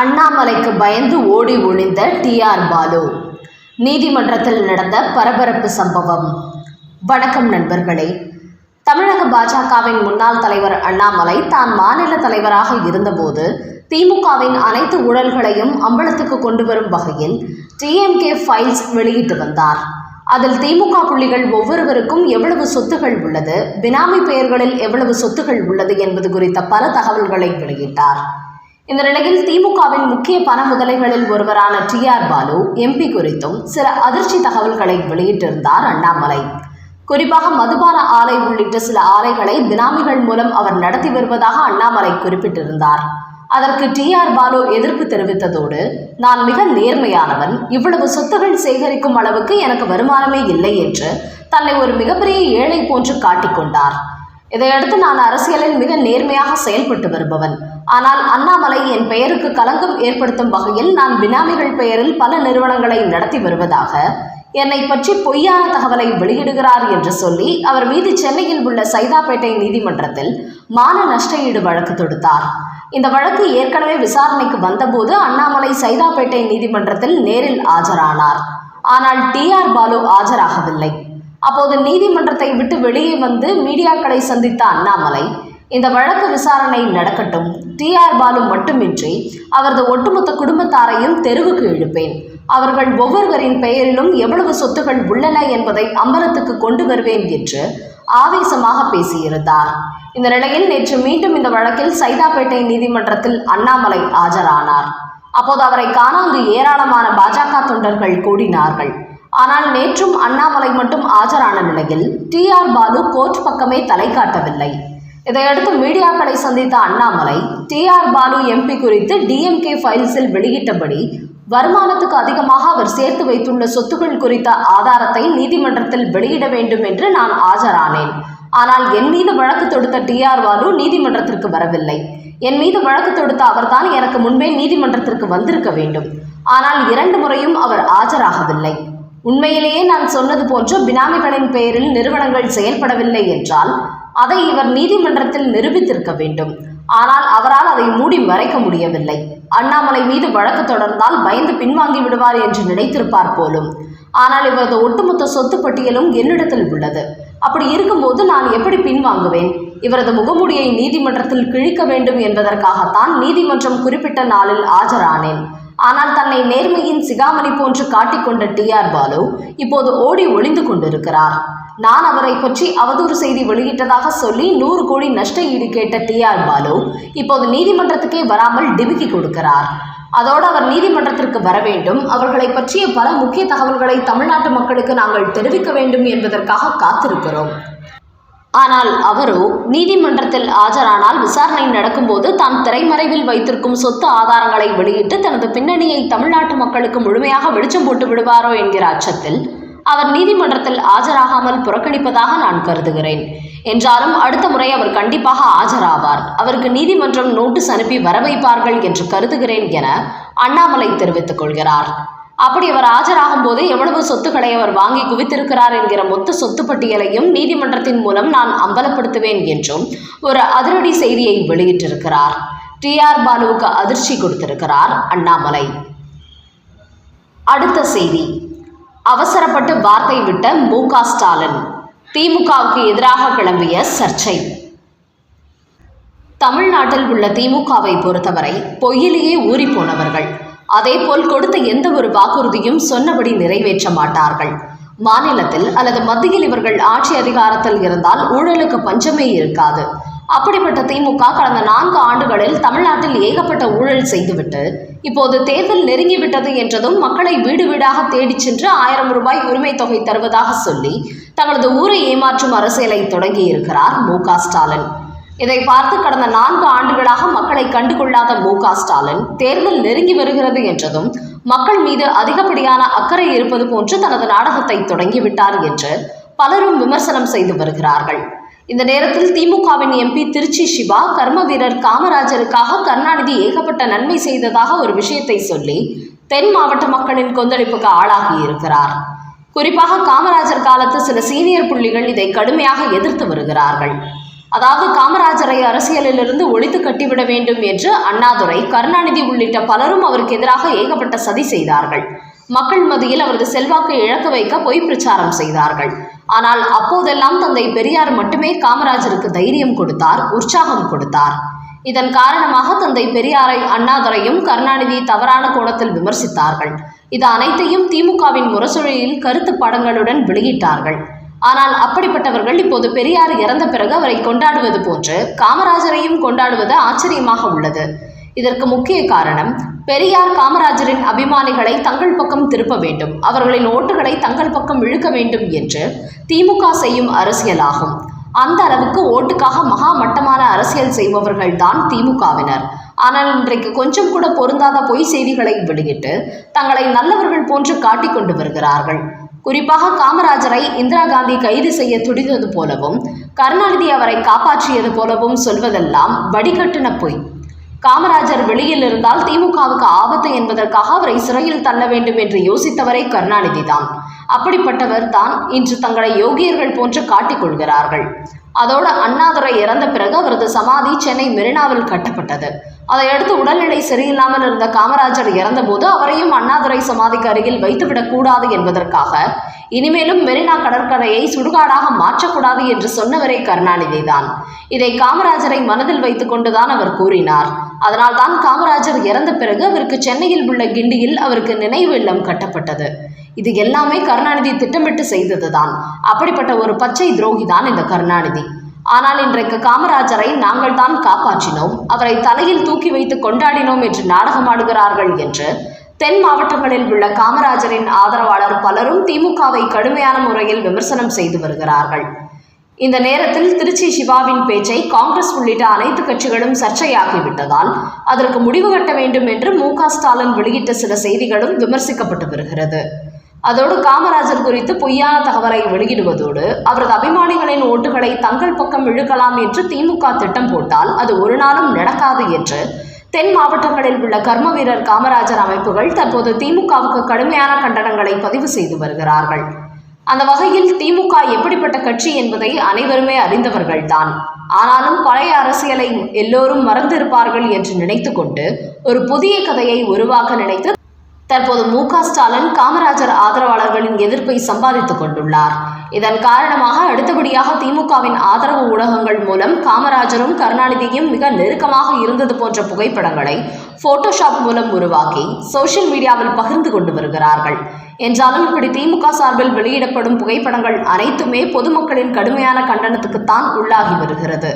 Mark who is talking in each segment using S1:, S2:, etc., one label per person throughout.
S1: அண்ணாமலைக்கு பயந்து ஓடி ஒளிந்த டிஆர் பாலு. நீதிமன்றத்தில் நடந்த பரபரப்பு சம்பவம். வணக்கம் நண்பர்களே. தமிழக பாஜகவின் முன்னாள் தலைவர் அண்ணாமலை தான் மாநில தலைவராக இருந்தபோது திமுகவின் அனைத்து ஊழல்களையும் அம்பலத்துக்கு கொண்டு வரும் வகையில் டிஎம்கே ஃபைல்ஸ் வெளியிட்டு வந்தார். அதில் திமுக புள்ளிகள் ஒவ்வொருவருக்கும் எவ்வளவு சொத்துகள் உள்ளது பினாமி பெயர்களில் எவ்வளவு சொத்துகள் உள்ளது என்பது குறித்த பல தகவல்களை வெளியிட்டார். இந்த நிலையில் திமுகவின் முக்கிய பண முதலைகளில் ஒருவரான டி ஆர் பாலு எம்பி குறித்தும் சில அதிர்ச்சி தகவல்களை வெளியிட்டிருந்தார் அண்ணாமலை. குறிப்பாக மதுபான ஆலை உள்ளிட்ட சில ஆலைகளை பினாமிகள் மூலம் அவர் நடத்தி வருவதாக அண்ணாமலை குறிப்பிட்டிருந்தார். அதற்கு டி ஆர் பாலு எதிர்ப்பு தெரிவித்ததோடு நான் மிக நேர்மையானவன். இவ்வளவு சொத்துகள் சேகரிக்கும் அளவுக்கு எனக்கு வருமானமே இல்லை என்று தன்னை ஒரு மிகப்பெரிய ஏழை போன்று காட்டிக்கொண்டார். இதையடுத்து நான் அரசியலில் மிக நேர்மையாக செயல்பட்டு வருபவன். ஆனால் அண்ணாமலை என் பெயருக்கு களங்கம் ஏற்படுத்தும் வகையில் நான் பினாமிகள் பெயரில் பல நிறுவனங்களை நடத்தி வருவதாக என்னை பற்றி பொய்யான தகவலை வெளியிடுகிறார் என்று சொல்லி அவர் மீது சென்னையில் உள்ள சைதாப்பேட்டை நீதிமன்றத்தில் மான நஷ்ட ஈடு வழக்கு தொடுத்தார். இந்த வழக்கு ஏற்கனவே விசாரணைக்கு வந்தபோது அண்ணாமலை சைதாப்பேட்டை நீதிமன்றத்தில் நேரில் ஆஜரானார். ஆனால் டி ஆர் பாலு ஆஜராகவில்லை. அப்போது நீதிமன்றத்தை விட்டு வெளியே வந்து மீடியாக்களை சந்தித்த அண்ணாமலை இந்த வழக்கு விசாரணை நடக்கட்டும். டி. ஆர். பாலு மட்டுமின்றி அவரது ஒட்டுமொத்த குடும்பத்தாரையும் தெருவுக்கு இழுப்பேன் அவர்கள் ஒவ்வொருவரின் பெயரிலும் எவ்வளவு சொத்துகள் உள்ளன என்பதை அம்பலத்துக்கு கொண்டு வருவேன் என்று ஆவேசமாக பேசியிருந்தார். இந்த நிலையில் நேற்று மீண்டும் இந்த வழக்கில் சைதாப்பேட்டை நீதிமன்றத்தில் அண்ணாமலை ஆஜரானார். அப்போது அவரை காண அங்கு ஏராளமான பாஜக தொண்டர்கள் கூடினார்கள். ஆனால் நேற்றும் அண்ணாமலை மட்டும் ஆஜரான நிலையில் டி. ஆர். பாலு கோர்ட் பக்கமே தலை காட்டவில்லை. இதையடுத்து மீடியாக்களை சந்தித்த Annamalai T R Balu MP குறித்து டிஎம்கே ஃபைல்ஸில் வெளியிட்டபடி வருமானத்துக்கு அதிகமாக அவர் சேர்த்து வைத்துள்ள சொத்துக்கள் குறித்த ஆதாரத்தை நீதிமன்றத்தில் வெளியிட வேண்டும் என்று நான் ஆஜரானேன். ஆனால் என் மீது வழக்கு தொடுத்த டி ஆர் பாலு நீதிமன்றத்திற்கு வரவில்லை. என் மீது வழக்கு தொடுத்த அவர்தான் எனக்கு முன்பே நீதிமன்றத்திற்கு வந்திருக்க வேண்டும். ஆனால் இரண்டு முறையும் அவர் ஆஜராகவில்லை. உண்மையிலேயே நான் சொன்னது போன்று பினாமிகளின் பெயரில் நிறுவனங்கள் செயல்படவில்லை என்றால் அதை இவர் நீதிமன்றத்தில் நிரூபித்திருக்க வேண்டும். ஆனால் அவரால் அதை மூடி மறைக்க முடியவில்லை. அண்ணாமலை மீது வழக்கு தொடர்ந்தால் பயந்து பின்வாங்கி விடுவார் என்று நினைத்திருப்பார் போலும். ஆனால் இவரது ஒட்டுமொத்த சொத்து பட்டியலும் என்னிடத்தில் உள்ளது. அப்படி இருக்கும்போது நான் எப்படி பின்வாங்குவேன்? இவரது முகமூடியை நீதிமன்றத்தில் கிழிக்க வேண்டும் என்பதற்காகத்தான் நீதிமன்றம் குறிப்பிட்ட நாளில் ஆஜரானேன். ஆனால் தன்னை நேர்மையின் சிகாமணி போன்று காட்டிக்கொண்ட டி ஆர் பாலு இப்போது ஓடி ஒளிந்து கொண்டிருக்கிறார். நான் அவரை பற்றி அவதூறு செய்தி வெளியிட்டதாக சொல்லி நூறு கோடி நஷ்ட ஈடு கேட்ட டி ஆர் பாலு இப்போது நீதிமன்றத்துக்கே வராமல் டிமிக்கி கொடுக்கிறார். அதோடு அவர் நீதிமன்றத்திற்கு வர வேண்டும். அவர்களை பற்றிய பல முக்கிய தகவல்களை தமிழ்நாட்டு மக்களுக்கு நாங்கள் தெரிவிக்க வேண்டும் என்பதற்காக காத்திருக்கிறோம். ஆனால் அவரோ நீதிமன்றத்தில் ஆஜரானால் விசாரணை நடக்கும்போது தான் திரைமறைவில் வைத்திருக்கும் சொத்து ஆதாரங்களை வெளியிட்டு தனது பின்னணியை தமிழ்நாட்டு மக்களுக்கு முழுமையாக வெளிச்சம் போட்டு விடுவாரோ என்கிற அச்சத்தில் அவர் நீதிமன்றத்தில் ஆஜராகாமல் புறக்கணிப்பதாக நான் கருதுகிறேன். என்றாலும் அடுத்த முறை அவர் கண்டிப்பாக ஆஜராவார். அவருக்கு நீதிமன்றம் நோட்டீஸ் அனுப்பி வர வைப்பார்கள் என்று கருதுகிறேன் என அண்ணாமலை தெரிவித்துக் கொள்கிறார். அப்படி அவர் ஆஜராகும் போது எவ்வளவு சொத்துக்களை அவர் வாங்கி குவித்திருக்கிறார் என்கிற மொத்த சொத்து பட்டியலையும் நீதிமன்றத்தின் மூலம் நான் அம்பலப்படுத்துவேன் என்றும் ஒரு அதிரடி செய்தியை வெளியிட்டிருக்கிறார். டி ஆர் பாலுவுக்கு அதிர்ச்சி கொடுத்திருக்கிறார் அண்ணாமலை. அடுத்த செய்தி. அவசரப்பட்டு வார்த்தை விட்ட மு க ஸ்டாலின். திமுகவுக்கு எதிராக கிளம்பிய சர்ச்சை. தமிழ்நாட்டில் உள்ள திமுகவை பொறுத்தவரை பொய்யிலேயே ஊறி போனவர்கள். அதேபோல் கொடுத்த எந்த ஒரு வாக்குறுதியும் சொன்னபடி நிறைவேற்ற மாட்டார்கள். மாநிலத்தில் அல்லது மத்தியில் இவர்கள் ஆட்சி அதிகாரத்தில் இருந்தால் ஊழலுக்கு பஞ்சமே இருக்காது. அப்படிப்பட்ட திமுக கடந்த நான்கு ஆண்டுகளில் தமிழ்நாட்டில் ஏகப்பட்ட ஊழல் செய்துவிட்டு இப்போது தேர்தல் நெருங்கிவிட்டது என்றதும் மக்களை வீடு வீடாக தேடிச் சென்று ஆயிரம் ரூபாய் உரிமை தொகை தருவதாக சொல்லி தங்களது ஊரை ஏமாற்றும் அரசியலை தொடங்கியிருக்கிறார் மு க ஸ்டாலின். இதை பார்த்து கடந்த நான்கு ஆண்டுகளாக மக்களை கண்டுகொள்ளாத மு க ஸ்டாலின் தேர்தல் நெருங்கி வருகிறது என்றதும் மக்கள் மீது அதிகப்படியான அக்கறை இருப்பது போன்று தனது நாடகத்தை தொடங்கிவிட்டார் என்று பலரும் விமர்சனம் செய்து வருகிறார்கள். இந்த நேரத்தில் திமுகவின் எம்பி திருச்சி சிவா கர்ம வீரர் காமராஜருக்காக கருணாநிதி ஏகப்பட்ட நன்மை செய்ததாக ஒரு விஷயத்தை சொல்லி தென் மாவட்ட மக்களின் கொந்தளிப்புக்கு ஆளாகி இருக்கிறார். குறிப்பாக காமராஜர் காலத்து சில சீனியர் புள்ளிகள் இதை கடுமையாக எதிர்த்து வருகிறார்கள். அதாவது காமராஜரை அரசியலிலிருந்து ஒழித்து கட்டிவிட வேண்டும் என்று அண்ணாதுரை கருணாநிதி உள்ளிட்ட பலரும் அவருக்கு எதிராக ஏகப்பட்ட சதி செய்தார்கள். மக்கள் மத்தியில் அவரது செல்வாக்கை இழக்க வைக்க பொய் பிரச்சாரம் செய்தார்கள். ஆனால் அப்போதெல்லாம் தந்தை பெரியார் மட்டுமே காமராஜருக்கு தைரியம் கொடுத்தார் உற்சாகம் கொடுத்தார். இதன் காரணமாக தந்தை பெரியாரை அண்ணாதுரையும் கருணாநிதி தவறான கோணத்தில் விமர்சித்தார்கள். இது அனைத்தையும் திமுகவின் முரசொலியில் கருத்து படங்களுடன் வெளியிட்டார்கள். ஆனால் அப்படிப்பட்டவர்கள் இப்போது பெரியார் இறந்த பிறகு அவரை கொண்டாடுவது போன்று காமராஜரையும் கொண்டாடுவது ஆச்சரியமாக உள்ளது. இதற்கு முக்கிய காரணம் பெரியார் காமராஜரின் அபிமானிகளை தங்கள் பக்கம் திருப்ப வேண்டும் அவர்களின் ஓட்டுகளை தங்கள் பக்கம் இழுக்க வேண்டும் என்று திமுக செய்யும் அரசியலாகும். அந்த அளவுக்கு ஓட்டுக்காக மகா மட்டமான அரசியல் செய்பவர்கள் தான் திமுகவினர். ஆனால் இன்றைக்கு கொஞ்சம் கூட பொருந்தாத பொய் செய்திகளை வெளியிட்டு தங்களை நல்லவர்கள் போன்று காட்டிக் கொண்டு வருகிறார்கள். குறிப்பாக காமராஜரை இந்திரா காந்தி கைது செய்ய துடித்தது போலவும் கருணாநிதி அவரை காப்பாற்றியது போலவும் சொல்வதெல்லாம் வடிகட்டின பொய். காமராஜர் வெளியில் இருந்தால் திமுகவுக்கு ஆபத்து என்பதற்காக அவரை சிறையில் தள்ள வேண்டும் என்று யோசித்தவரே கருணாநிதி தான். அப்படிப்பட்டவர் தான் இன்று தங்களை யோகியர்கள் போன்று காட்டிக் கொள்கிறார்கள். அதோடு அண்ணாதுரை இறந்த பிறகு அவரது சமாதி சென்னை மெரினாவில் கட்டப்பட்டது. அதையடுத்து உடல்நிலை சரியில்லாமல் இருந்த காமராஜர் இறந்தபோது அவரையும் அண்ணாதுரை சமாதிக்கு அருகில் வைத்துவிடக்கூடாது என்பதற்காக இனிமேலும் மெரினா கடற்கரையை சுடுகாடாக மாற்றக்கூடாது என்று சொன்னவரே கருணாநிதி தான். இதை காமராஜரை மனதில் வைத்துக் கொண்டுதான் அவர் கூறினார். அதனால்தான் காமராஜர் இறந்த பிறகு அவருக்கு சென்னையில் உள்ள கிண்டியில் அவருக்கு நினைவு இல்லம் கட்டப்பட்டது. இது எல்லாமே கருணாநிதி திட்டமிட்டு செய்ததுதான். அப்படிப்பட்ட ஒரு பச்சை துரோகி தான் இந்த கருணாநிதி. ஆனால் இன்றைக்கு காமராஜரை நாங்கள் தான் காப்பாற்றினோம். அவரை தலையில் தூக்கி வைத்து கொண்டாடினோம் என்று நாடகமாடுகிறார்கள் என்று தென் மாவட்டங்களில் உள்ள காமராஜரின் ஆதரவாளர் பலரும் திமுகவை கடுமையான முறையில் விமர்சனம் செய்து வருகிறார்கள். இந்த நேரத்தில் திருச்சி சிவாவின் பேச்சை காங்கிரஸ் உள்ளிட்ட அனைத்து கட்சிகளும் சர்ச்சையாகிவிட்டதால் அதற்கு முடிவு கட்ட வேண்டும் என்று மு க ஸ்டாலின் வெளியிட்ட சில செய்திகளும் விமர்சிக்கப்பட்டு வருகிறது. அதோடு காமராஜர் குறித்து பொய்யான தகவலை வெளியிடுவதோடு அவரது அபிமானிகளின் ஓட்டுகளை தங்கள் பக்கம் இழுக்கலாம் என்று திமுக திட்டம் போட்டால் அது ஒரு நாளும் நடக்காது என்று தென் மாவட்டங்களில் உள்ள கர்ம வீரர் காமராஜர் அமைப்புகள் தற்போது திமுகவுக்கு கடுமையான கண்டனங்களை பதிவு செய்து வருகிறார்கள். அந்த வகையில் திமுக எப்படிப்பட்ட கட்சி என்பதை அனைவருமே அறிந்தவர்கள்தான். ஆனாலும் பழைய அரசியலை எல்லோரும் மறந்திருப்பார்கள் என்று நினைத்துக்கொண்டு ஒரு புதிய கதையை உருவாக்க நினைத்து தற்போது மு க ஸ்டாலின் காமராஜர் ஆதரவாளர்களின் எதிர்ப்பை சம்பாதித்துக் கொண்டுள்ளார். இதன் காரணமாக அடுத்தபடியாக திமுகவின் ஆதரவு ஊடகங்கள் மூலம் காமராஜரும் கருணாநிதியும் மிக நெருக்கமாக இருந்தது போன்ற புகைப்படங்களை போட்டோஷாப் மூலம் உருவாக்கி சோசியல் மீடியாவில் பகிர்ந்து கொண்டு வருகிறார்கள். என்றாலும் இப்படி திமுக சார்பில் வெளியிடப்படும் புகைப்படங்கள் அனைத்துமே பொதுமக்களின் கடுமையான கண்டனத்துக்குத்தான் உள்ளாகி வருகிறது.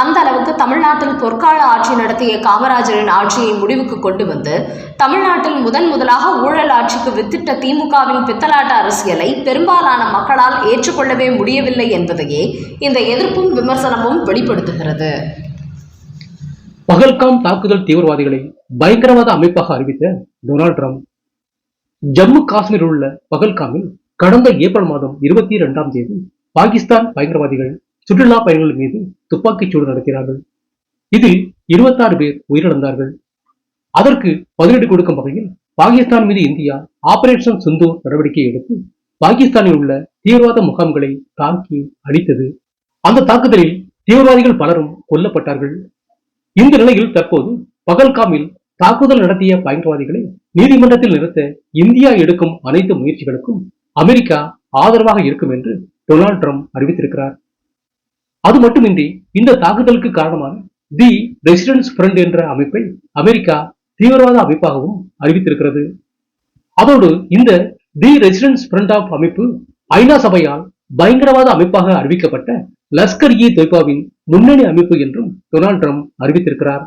S1: அந்த அளவுக்கு தமிழ்நாட்டில் பொற்கால ஆட்சி நடத்திய காமராஜரின் ஆட்சியை முடிவுக்கு கொண்டு வந்து தமிழ்நாட்டில் முதன் முதலாக ஊழல் ஆட்சிக்கு வித்திட்ட திமுகவின் பித்தலாட்ட அரசியலை பெரும்பாலான மக்களால் ஏற்றுக்கொள்ளவே முடியவில்லை என்பதையே இந்த எதிர்ப்பும் விமர்சனமும் வெளிப்படுத்துகிறது.
S2: பகல்காம் தாக்குதல் தீவிரவாதிகளை பயங்கரவாத அமைப்பாக அறிவித்த டொனால்ட் ட்ரம்ப் ஜம்மு காஷ்மீரில் உள்ள பகல்காமில் கடந்த ஏப்ரல் மாதம் இருபத்தி இரண்டாம் தேதி பாகிஸ்தான் பயங்கரவாதிகள் சுற்றுலா பயணிகள் மீது துப்பாக்கிச் சூடு நடத்தினார்கள். இதில் இருபத்தாறு பேர் உயிரிழந்தார்கள். அதற்கு பதிலடி கொடுக்கும் வகையில் பாகிஸ்தான் மீது இந்தியா ஆபரேஷன் சிந்தூர் நடவடிக்கை எடுத்து பாகிஸ்தானில் உள்ள தீவிரவாத முகாம்களை தாக்கி அழித்தது அந்த தாக்குதலில் தீவிரவாதிகள் பலரும் கொல்லப்பட்டார்கள். இந்த நிலையில் தற்போது பகல்காமில் தாக்குதல் நடத்திய பயங்கரவாதிகளை நீதிமன்றத்தில் நிறுத்த இந்தியா எடுக்கும் அனைத்து முயற்சிகளுக்கும் அமெரிக்கா ஆதரவாக இருக்கும் என்று டொனால்ட் ட்ரம்ப் அறிவித்திருக்கிறார். அது மட்டுமின்றி இந்த தாக்குதலுக்கு காரணமான தி ரெசிடென்ஸ் ஃப்ரண்ட் என்ற அமைப்பை அமெரிக்கா தீவிரவாத அமைப்பாகவும் அறிவித்திருக்கிறது. அதோடு இந்த தி ரெசிடென்ஸ் ஃப்ரண்ட் ஆஃப் அமைப்பு ஐநா சபையால் பயங்கரவாத அமைப்பாக அறிவிக்கப்பட்ட லஷ்கர் இ தொய்பாவின் முன்னணி அமைப்பு என்றும் டொனால்ட் ட்ரம்ப் அறிவித்திருக்கிறார்.